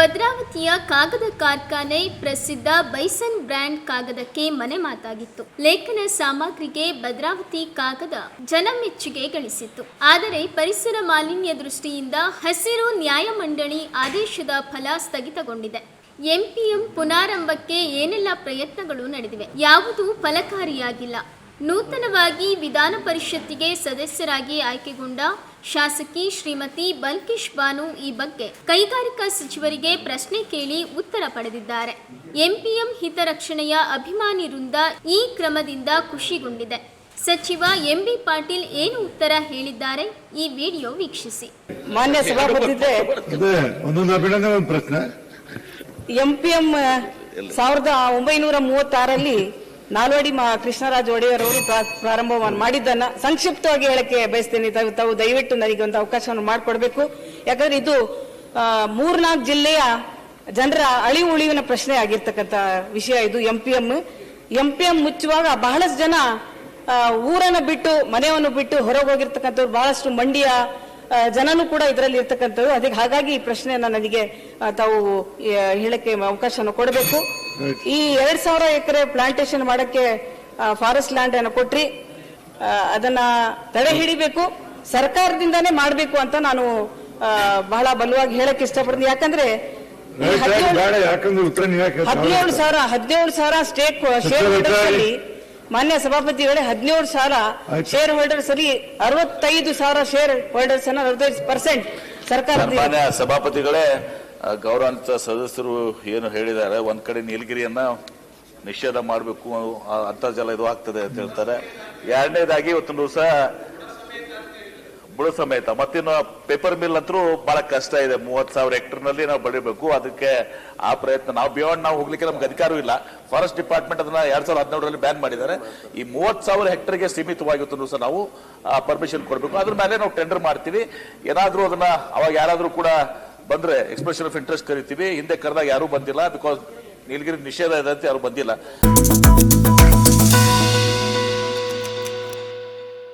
ಭದ್ರಾವತಿಯ ಕಾಗದ ಕಾರ್ಖಾನೆ ಪ್ರಸಿದ್ಧ ಬೈಸನ್ ಬ್ರ್ಯಾಂಡ್ ಕಾಗದಕ್ಕೆ ಮನೆ ಮಾತಾಗಿತ್ತು. ಲೇಖನ ಸಾಮಗ್ರಿಗೆ ಭದ್ರಾವತಿ ಕಾಗದ ಜನಮೆಚ್ಚುಗೆ ಗಳಿಸಿತ್ತು. ಆದರೆ ಪರಿಸರ ಮಾಲಿನ್ಯ ದೃಷ್ಟಿಯಿಂದ ಹಸಿರು ನ್ಯಾಯಮಂಡಳಿ ಆದೇಶದ ಫಲ ಸ್ಥಗಿತಗೊಂಡಿದೆ. ಎಂಪಿಎಂ ಪುನಾರಂಭಕ್ಕೆ ಏನೆಲ್ಲ ಪ್ರಯತ್ನಗಳು ನಡೆದಿವೆ? ಯಾವುದೂ ಫಲಕಾರಿಯಾಗಿಲ್ಲ. ನೂತನವಾಗಿ ವಿಧಾನ ಪರಿಷತ್ತಿಗೆ ಸದಸ್ಯರಾಗಿ ಆಯ್ಕೆಗೊಂಡ ಶಾಸಕಿ ಶ್ರೀಮತಿ ಬಲ್ಕಿಶ್ ಬಾನು ಈ ಬಗ್ಗೆ ಕೈಗಾರಿಕಾ ಸಚಿವರಿಗೆ ಪ್ರಶ್ನೆ ಕೇಳಿ ಉತ್ತರ ಪಡೆದಿದ್ದಾರೆ. ಎಂಪಿಎಂ ಹಿತರಕ್ಷಣೆಯ ಅಭಿಮಾನಿ ವೃಂದ ಈ ಕ್ರಮದಿಂದ ಖುಷಿಗೊಂಡಿದೆ. ಸಚಿವ ಎಂಬಿ ಪಾಟೀಲ್ ಏನು ಉತ್ತರ ಹೇಳಿದ್ದಾರೆ ಈ ವಿಡಿಯೋ ವೀಕ್ಷಿಸಿ. ಮಾನ್ಯ ಸಭಾಪತಿದ್ದೆ ಒಂದೊಂದು ಅಭಿನಂದನೆ ಒಂದು ಪ್ರಶ್ನೆ. ಎಂಪಿಎಂ ಸಾವಿರದ ಒಂಬೈನೂರ ಮೂವತ್ತಾರಲ್ಲಿ ನಾಲ್ವಡಿ ಮಾ ಕೃಷ್ಣರಾಜ ಒಡೆಯರ್ ಅವರು ಪ್ರಾ- ಪ್ರಾರಂಭ ಮಾಡಿದ್ದನ್ನ ಸಂಕ್ಷಿಪ್ತವಾಗಿ ಹೇಳಕ್ಕೆ ಬಯಸ್ತೇನೆ. ತಾವು ತಾವು ದಯವಿಟ್ಟು ನನಗೆ ಒಂದು ಅವಕಾಶವನ್ನು ಮಾಡಿಕೊಡ್ಬೇಕು. ಯಾಕಂದ್ರೆ ಇದು ಮೂರ್ನಾಲ್ಕು ಜಿಲ್ಲೆಯ ಜನರ ಅಳಿವು ಉಳಿವಿನ ಪ್ರಶ್ನೆ ಆಗಿರ್ತಕ್ಕಂಥ ವಿಷಯ ಇದು M P M M P M ಮುಚ್ಚುವಾಗ ಬಹಳಷ್ಟು ಜನ ಊರನ್ನು ಬಿಟ್ಟು ಮನೆಯನ್ನು ಬಿಟ್ಟು ಹೊರಗೆ ಹೋಗಿರ್ತಕ್ಕಂಥವ್ರು ಬಹಳಷ್ಟು ಮಂಡ್ಯ ಜನನೂ ಕೂಡ ಇದರಲ್ಲಿ ಇರ್ತಕ್ಕಂಥದ್ದು. ಅದಕ್ಕೆ ಹಾಗಾಗಿ ಈ ಪ್ರಶ್ನೆಯನ್ನ ನನಗೆ ತಾವು ಹೇಳಕ್ಕೆ ಅವಕಾಶವನ್ನು ಕೊಡಬೇಕು. ಈ ಎರಡ್ ಸಾವಿರ ಎಕರೆ ಪ್ಲಾಂಟೇಶನ್ ಮಾಡಕ್ಕೆ ಫಾರೆಸ್ಟ್ ಲ್ಯಾಂಡ್ ಅನ್ನು ಕೊಟ್ರಿ ಅದನ್ನ ತಡೆ ಹಿಡಿಬೇಕು. ಸರ್ಕಾರದಿಂದಾನೇ ಮಾಡಬೇಕು ಅಂತ ನಾನು ಬಹಳ ಬಲವಾಗಿ ಹೇಳಕ್ ಇಷ್ಟಪಡ್ತೀನಿ. ಯಾಕಂದ್ರೆ ಹದಿನೇಳು- ಸಾವಿರ ಹದಿನೇಳು ಸಾವಿರ ಸ್ಟೇಟ್ ಶೇರ್ ಹೋಲ್ಡರ್ಸ್ ಅಲ್ಲಿ ಮಾನ್ಯ ಸಭಾಪತಿಗಳೇ ಹದಿನೇಳು ಸಾವಿರ. ಶೇರ್ ಹೋಲ್ಡರ್ಸ್ ಅಲ್ಲಿ ಅರವತ್ತೈದು ಸಾವಿರ ಶೇರ್ ಹೋಲ್ಡರ್ಸ್ ಅನ್ನ ಅರವತ್ತೈದು ಪರ್ಸೆಂಟ್ ಸರ್ಕಾರ ಮಾನ್ಯ ಸಭಾಪತಿಗಳೇ ಗೌರವಾನ್ವಿತ ಸದಸ್ಯರು ಏನು ಹೇಳಿದ್ದಾರೆ ಒಂದ್ ಕಡೆ ನೀಲಗಿರಿಯನ್ನ ನಿಷೇಧ ಮಾಡಬೇಕು ಅಂತರ್ಜಲ ಇದು ಆಗ್ತದೆ ಅಂತ ಹೇಳ್ತಾರೆ ಎರಡನೇದಾಗಿ ಇವತ್ತೊಂದು ದಿವಸ ಬುಡ ಸಮೇತ. ಮತ್ತಿನ್ನು ಪೇಪರ್ ಮಿಲ್ ಅಂತೂ ಬಹಳ ಕಷ್ಟ ಇದೆ. ಮೂವತ್ ಸಾವಿರ ಹೆಕ್ಟರ್ನಲ್ಲಿ ನಾವು ಬೆಳಿಬೇಕು. ಅದಕ್ಕೆ ಆ ಪ್ರಯತ್ನ ನಾವು ಬಿಯಾಂಡ್ ನಾವು ಹೋಗ್ಲಿಕ್ಕೆ ನಮ್ಗೆ ಅಧಿಕಾರ ಇಲ್ಲ. ಫಾರೆಸ್ಟ್ ಡಿಪಾರ್ಟ್ಮೆಂಟ್ ಅದನ್ನ ಎರಡ್ ಸಾವಿರದ ಹದಿನೇಳರಲ್ಲಿ ಬ್ಯಾನ್ ಮಾಡಿದ್ದಾರೆ. ಈ ಮೂವತ್ ಸಾವಿರ ಹೆಕ್ಟರ್ಗೆ ಸೀಮಿತವಾಗಿತ್ತು ಸಹ ನಾವು ಪರ್ಮಿಷನ್ ಕೊಡಬೇಕು. ಅದ್ರ ಮೇಲೆ ನಾವು ಟೆಂಡರ್ ಮಾಡ್ತೀವಿ. ಏನಾದ್ರೂ ಅದನ್ನ ಅವಾಗ ಯಾರಾದ್ರೂ ಕೂಡ ಬಂದ್ರೆ ಎಕ್ಸ್ಪ್ರೆಷನ್ ಆಫ್ ಇಂಟ್ರೆಸ್ಟ್ ಕರಿತೀವಿ. ಹಿಂದೆ ಕರೆದಾಗ ಯಾರೂ ಬಂದಿಲ್ಲ. ಬಿಕಾಸ್ ನೀಲಗಿರಿ ನಿಷೇಧ ಇದೆ ಅಂತ ಯಾರು ಬಂದಿಲ್ಲ.